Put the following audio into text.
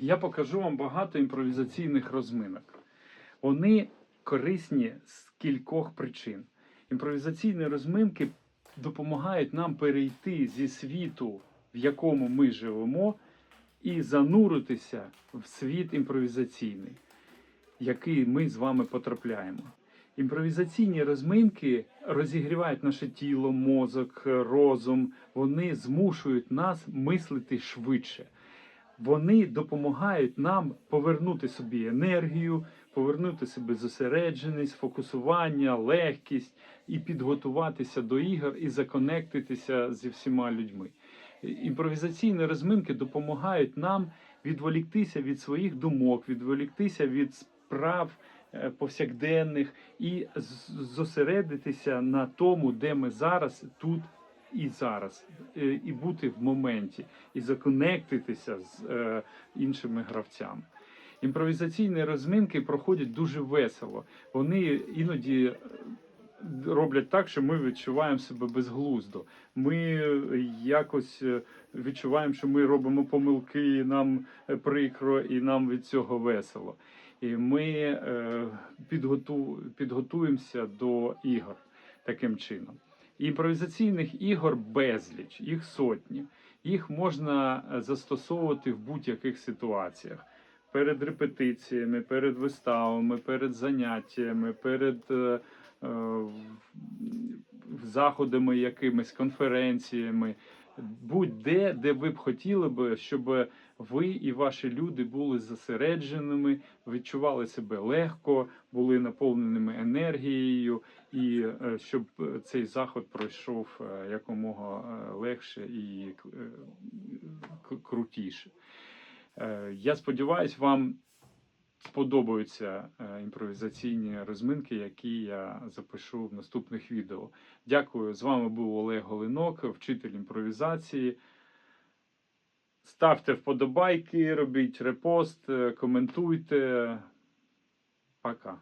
я покажу вам багато імпровізаційних розминок. Вони корисні з кількох причин. Імпровізаційні розминки допомагають нам перейти зі світу, в якому ми живемо, і зануритися в світ імпровізаційний, який ми з вами потрапляємо. Імпровізаційні розминки розігрівають наше тіло, мозок, розум. Вони змушують нас мислити швидше. Вони допомагають нам повернути собі енергію, повернути собі зосередженість, фокусування, легкість і підготуватися до ігор і законектитися зі всіма людьми. Імпровізаційні розминки допомагають нам відволіктися від своїх думок, відволіктися від справ е, повсякденних і зосередитися на тому, де ми зараз, тут і зараз, е, і бути в моменті, і законектитися з е, іншими гравцями. Імпровізаційні розминки проходять дуже весело. Вони іноді е, роблять так, що ми відчуваємо себе безглуздо. Ми е, якось відчуваємо, що ми робимо помилки, і нам прикро, і нам від цього весело. І ми е, підготу, підготуємося до ігор таким чином. Імпровізаційних ігор безліч, їх сотні. Їх можна е, застосовувати в будь-яких ситуаціях. Перед репетиціями, перед виставами, перед заняттями, перед е, е, заходами якимись, конференціями, будь-де, де ви б хотіли би, щоб ви і ваші люди були зосередженими, відчували себе легко, були наповненими енергією, і е, щоб цей заход пройшов е, якомога е, легше і крутіше. Я сподіваюся, вам сподобаються е, імпровізаційні розминки, які я запишу в наступних відео. Дякую. З вами був Олег Голинок, вчитель імпровізації. Ставте вподобайки, робіть репост, е, коментуйте. Пока.